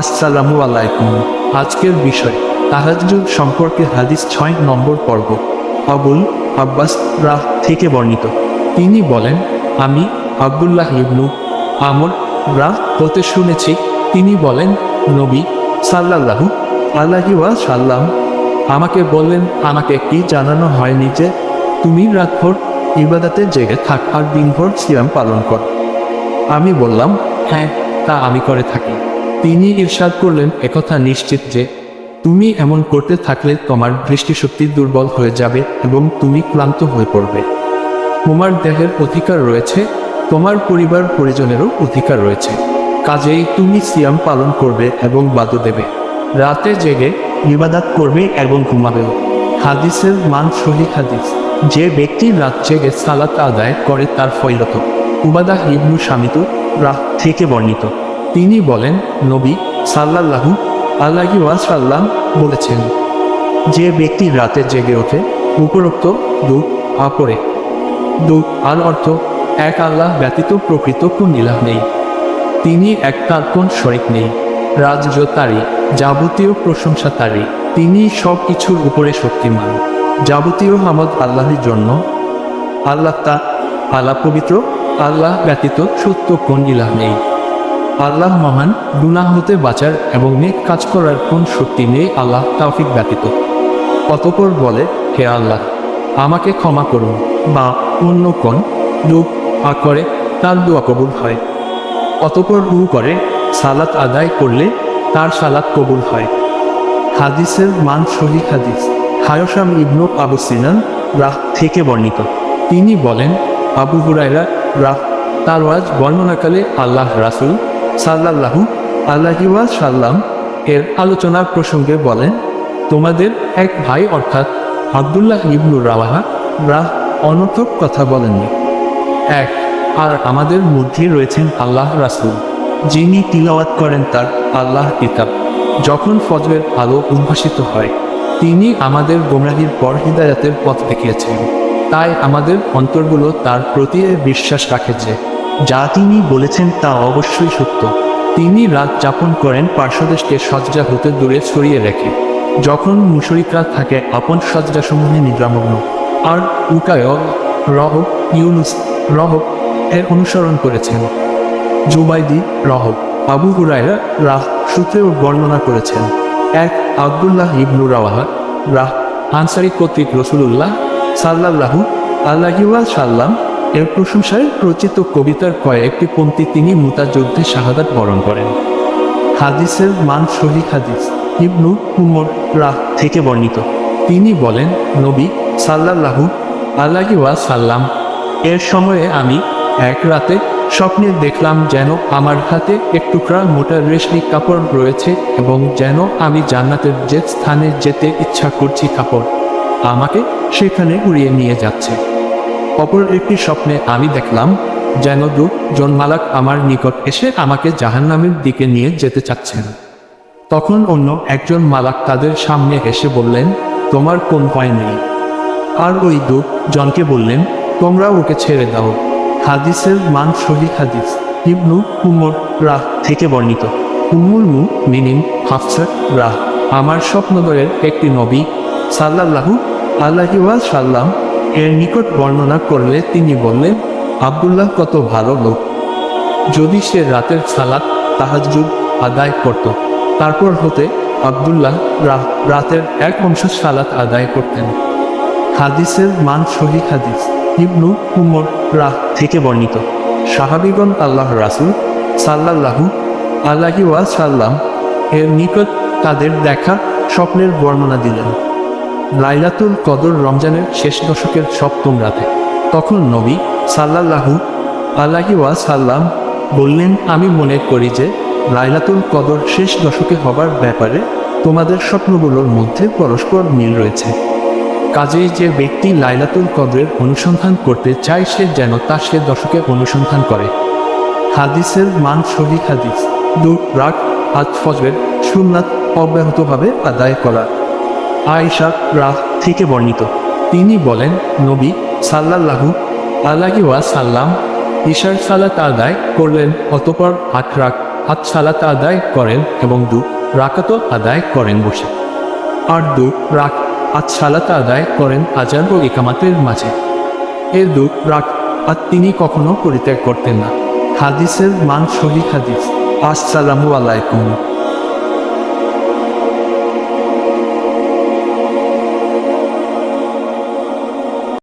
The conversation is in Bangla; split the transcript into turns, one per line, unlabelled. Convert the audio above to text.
আসসালামু আলাইকুম। আজকের বিষয় তাহাজুদ সম্পর্কে হাদিস ছয় নম্বর পর্ব, আবুল আব্বাস রাহ থেকে বর্ণিত। তিনি বলেন, আমি আবদুল্লাহ ইবনু আমর রাহ হতে শুনেছি। তিনি বলেন, নবী সাল্লাল্লাহু আল্লাহি ওয়া সাল্লাম আমাকে বললেন, আমাকে কি জানানো হয়নি যে তুমি রাতভর ইবাদাতে জেগে থাক আর দিনভর সিয়াম পালন কর। আমি বললাম হ্যাঁ তা আমি করে থাকি। তিনি ইরশাদ করলেন, একথা নিশ্চিত যে, তুমি এমন করতে থাকলে তোমার দৃষ্টিশক্তি দুর্বল হয়ে যাবে এবং তুমি ক্লান্ত হয়ে পড়বে। তোমার দেহের অধিকার রয়েছে, তোমার পরিবার পরিজনেরও অধিকার রয়েছে। কাজেই তুমি সিয়াম পালন করবে এবং বাদু দেবে। রাতে জেগে ইবাদাত করবে এবং ঘুমাবেও হাদিসের মান সহি হাদিস, যে ব্যক্তি রাত জেগে সালাত আদায় করে তার ফৈলত উবাদা ইবনু স্বামিত রাত থেকে বর্ণিত। তিনি বলেন, নবী সাল্লাল্লাহু আল্লাহি ওয়াসাল্লাম বলেছেন, যে ব্যক্তি রাতে জেগে ওঠে, উপরোক্ত দুঃখ আপরে দুঃখ আর অর্থ এক আল্লাহ ব্যতীত প্রকৃত কোন ইলাহ নেই। তিনি এক তার কোন শরিক নেই, রাজ্য তারই, যাবতীয় প্রশংসা তারই। তিনি সব কিছুর উপরে শক্তিমান। যাবতীয় হামদ আল্লাহের জন্য। আল্লাহ তা আল্লাহ পবিত্র আল্লাহ ব্যতীত সত্য কোন ইলাহ নেই। আল্লাহ মহান, গুনাহ হতে বাঁচার এবং নেক কাজ করার কোন শক্তি নেই আল্লাহ তাওফিক ব্যতীত। অতপর বলে, হে আল্লাহ, আমাকে ক্ষমা করুন বা অন্য কোন লোক আ করে, তার দোয়া কবুল হয়। অতপর হু করে, সালাত আদায় করলে তার সালাত কবুল হয়। হাদিসের মান সহি হাদিস হায়সাম ইবনু আবু সিনান রাহ থেকে বর্ণিত। তিনি বলেন, আবু হুরাইরা রাহ, তার ওয়াজ বর্ণনাকালে আল্লাহ রাসুল সাল্লাল্লাহু আল্লাহিওয়া সাল্লাম এর আলোচনার প্রসঙ্গে বলেন, তোমাদের এক ভাই অর্থাৎ আবদুল্লাহ ইবনু রাওয়াহা রাহ অনর্থক কথা বলেননি। এক, আর আমাদের মধ্যে রয়েছেন আল্লাহ রাসুল, যিনি তিলাওয়াত করেন তার আল্লাহ কিতাব। যখন ফজরের আলো উদ্ভাসিত হয়, তিনি আমাদের গোমরাহির পর হৃদায়তের পথ দেখিয়েছেন। তাই আমাদের অন্তরগুলো তার প্রতি বিশ্বাস রাখে যে তিনি বলেছেন তা অবশ্যই সত্য। তিনি রাত যাপন করেন পার্শ্বদেশকে সজ্জা হতে দূরে ছড়িয়ে রেখে। যখন মুশরিকরা থাকে আপন সজ্জাসমূহে নিদ্রামগ্ন। আর উকায় রহব ইউনুস রহব এর অনুসরণ করেছেন। জুবাইদি রহব আবু হুরায়রা রাহ সূত্রেও বর্ণনা করেছেন। এক আবদুল্লাহ ইবনু রাওয়াহা রাহ আনসারি কর্তৃক রসুলুল্লাহ সাল্লাল্লাহু আল্লাহিওয়া সাল্লাম এর প্রশংসায় রচিত কবিতার কয়েকটি পঙ্ক্তি তিনি মুতাযুদ্ধে শাহাদাত বরণ করেন। হাদিসের মান সহি হাদিস, ইবনু উমর রাহ থেকে বর্ণিত। তিনি বলেন, নবী সাল্লাল্লাহু আল্লাহি ওয়া সাল্লাম এর সময়ে আমি এক রাতে স্বপ্নে দেখলাম যেন আমার হাতে এক টুকরা মোটা রেশমি কাপড় রয়েছে এবং যেন আমি জান্নাতের যে স্থানে যেতে ইচ্ছা করছি কাপড় আমাকে সেখানে উড়িয়ে নিয়ে যাচ্ছে। অপর একটি স্বপ্নে আমি দেখলাম, যেন দুজন মালাক আমার নিকট এসে আমাকে জাহান্নামের দিকে নিয়ে যেতে চাচ্ছেন। তখন অন্য একজন মালাক তাদের সামনে এসে বললেন, তোমার কোন ভয় নেই? আর ওই দুঃখ জনকে বললেন তোমরা ওকে ছেড়ে দাও। হাদিসের মান সহি হাদিস। ইবনু উমর রাহ থেকে বর্ণিত উম্মুল মু মিনিন হাফসা রাহ, আমার স্বপ্নদয়ের একটি নবী সাল্লাল্লাহু আল্লাহি সাল্লাম এর নিকট বর্ণনা করলে তিনি বললেন, আবদুল্লাহ কত ভালো লোক। যদি সে রাতের সালাত তাহাজুদ আদায় করত, তারপর হতে আবদুল্লাহ রাতের এক অংশ সালাত আদায় করতেন। হাদিসের মান সহি হাদিস। ইবনু উমর রাহ থেকে বর্ণিত। সাহাবিগণ আল্লাহ রাসুল সাল্লাল্লাহু আল্লাহি সাল্লাম এর নিকট তাদের দেখা স্বপ্নের বর্ণনা দিলেন। লাইলাতুল কদর রমজানের শেষ দশকের সপ্তম রাতে। তখন নবী সাল্লাল্লাহু আল্লাহি সাল্লাম বললেন, আমি মনে করি যে লাইলাতুল কদর শেষ দশকে হবার ব্যাপারে তোমাদের স্বপ্নগুলোর মধ্যে পরস্পর মিল রয়েছে। কাজেই যে ব্যক্তি লাইলাতুল কদরের অনুসন্ধান করতে চায়, সে যেন তা সে দশকে অনুসন্ধান করে। হাদিসের মান শহীদ হাদিস। দু রাগ আজ ফজরের সুন্নাত অব্যাহতভাবে আদায় করা আয়েশা রাহ থেকে বর্ণিত। তিনি বলেন, নবী সাল্লাল্লাহু আল্লাহি ওয়া সাল্লাম ঈশার সালাত আদায় করলেন, অতপর আট রাগ হাত সালাত আদায় করেন এবং দু রাকাত আদায় করেন বসে। আর দু রাক হাত সালাত আদায় করেন আজান ও একামাতের মাঝে। এর দু রাক আর তিনি কখনো পরিত্যাগ করতেন না। হাদিসের মান সহি হাদিস। আসসালামু আলাইকুম।